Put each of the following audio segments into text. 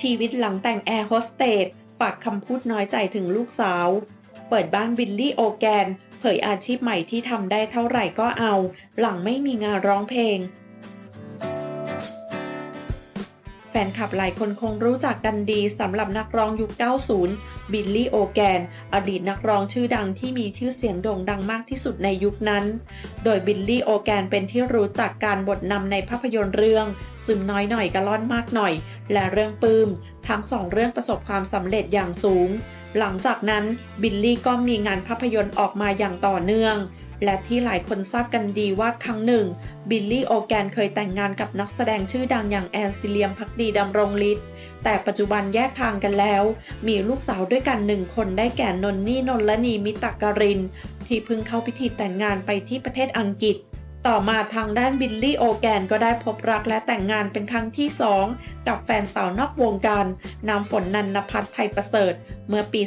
ชีวิตหลังแต่งแอร์โฮสเตสฝากคำพูดน้อยใจถึงลูกสาว เปิดบ้านบิลลี่โอแกน เผยอาชีพใหม่ที่ทำได้เท่าไหร่ก็เอา หลังไม่มีงานร้องเพลง แฟนคลับหลายคนคงรู้จักกันดีสำหรับนักร้องยุค 90 บิลลี่โอแกน อดีตนักร้องชื่อดังที่มีชื่อเสียงโด่งดังมากที่สุดในยุคนั้น โดยบิลลี่โอแกนเป็นที่รู้จักการบทนำในภาพยนตร์เรื่องซึมน้อยหน่อยกะล่อนมากหน่อย และเรื่องปื้ม ทั้งสองเรื่องประสบความสำเร็จอย่างสูง หลังจากนั้นบิลลี่ก็มีงานภาพยนตร์ออกมาอย่างต่อเนื่อง และที่หลายคนทราบกันดีว่าครั้งหนึ่ง บิลลี่โอแกนเคยแต่งงานกับนักแสดงชื่อดังอย่างแอนซิเลียมพักดีดำรงฤทธิ์แต่ปัจจุบันแยกทางกันแล้ว มีลูกสาวด้วยกันหนึ่งคนได้แก่นนนี่นนลนีมิตรการิน ที่เพิ่งเข้าพิธีแต่งงานไปที่ประเทศอังกฤษ ต่อมาทางด้านบิลลี่โอแกนก็ได้พบรักและแต่งงานเป็นครั้งที่ 2 กับแฟนสาวนอกวงการนามฝนนันนพัฒน์ไทยประเสริฐ เมื่อปี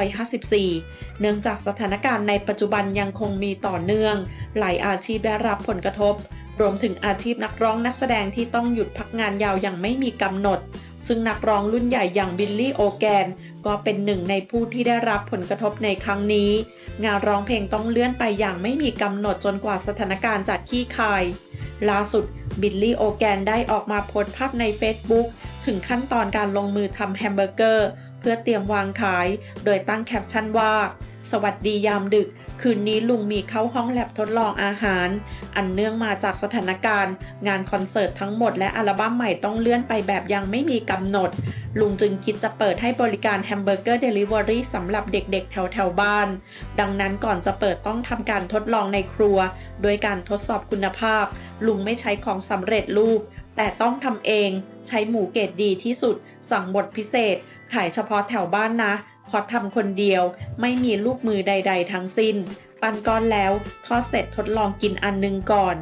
2554 เนื่องจากสถานการณ์ในปัจจุบันยังคงมีต่อเนื่อง หลายอาชีพได้รับผลกระทบ รวมถึงอาชีพนักร้องนักแสดงที่ต้องหยุดพักงานยาวอย่างไม่มีกำหนด ซึ่งนักร้องรุ่นใหญ่อย่างบิลลี่โอแกน ก็เป็นหนึ่งในผู้ที่ได้รับผลกระทบในครั้งนี้ งานร้องเพลงต้องเลื่อนไปอย่างไม่มีกำหนดจนกว่าสถานการณ์จะคลี่คลาย ล่าสุดบิลลี่โอแกนได้ออกมาโพสต์ภาพใน Facebook ถึงขั้นตอนการลงมือทำแฮมเบอร์เกอร์ เพื่อเตรียมวางขาย โดยตั้งแคปชั่นว่า สวัสดียามดึก คืนนี้ลุงมีเข้าห้องแลบทดลองอาหาร อันเนื่องมาจากสถานการณ์ งานคอนเสิร์ตทั้งหมดและอัลบั้มใหม่ต้องเลื่อนไปแบบยังไม่มีกำหนด ลุงจึงคิดจะเปิดให้บริการแฮมเบอร์เกอร์เดลิเวอรี่สำหรับเด็กๆ แถวๆบ้าน ดังนั้นก่อนจะเปิดต้องทำการทดลองในครัว โดยการทดสอบคุณภาพ ลุงไม่ใช้ของสำเร็จรูป แต่ต้องทำเองใช้หมูเกรดดีที่สุด สั่งบทพิเศษ ขายเฉพาะแถวบ้านนะพอทำคนเดียวไม่มีลูกมือใด ๆ ทั้งสิ้น ปั้นก้อนแล้วทอดเสร็จทดลองกินอันหนึงก่อน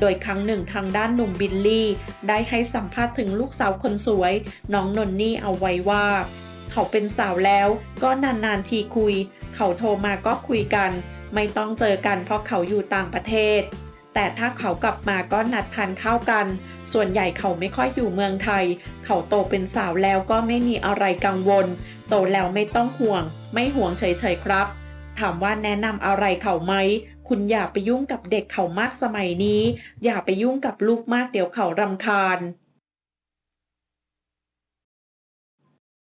โดยครั้งหนึ่งทางด้านหนุ่มบิลลี่ ได้ให้สัมภาษณ์ถึงลูกสาวคนสวย น้องนนนี่เอาไว้ว่า เขาเป็นสาวแล้วก็นาน ๆ ทีคุย เขาโทรมาก็คุยกัน ไม่ต้องเจอกันเพราะเขาอยู่ต่างประเทศ แต่ถ้าเขากลับมาก็นัดทานข้าวกัน ส่วนใหญ่เขาไม่ค่อยอยู่เมืองไทย เขาโตเป็นสาวแล้วก็ไม่มีอะไรกังวล โตแล้วไม่ต้องห่วง ไม่ห่วงเฉยๆครับ ถามว่าแนะนำอะไรเขาไหม คุณอย่าไปยุ่งกับเด็กเขามากสมัยนี้ อย่าไปยุ่งกับลูกมากเดี๋ยวเขารำคาญ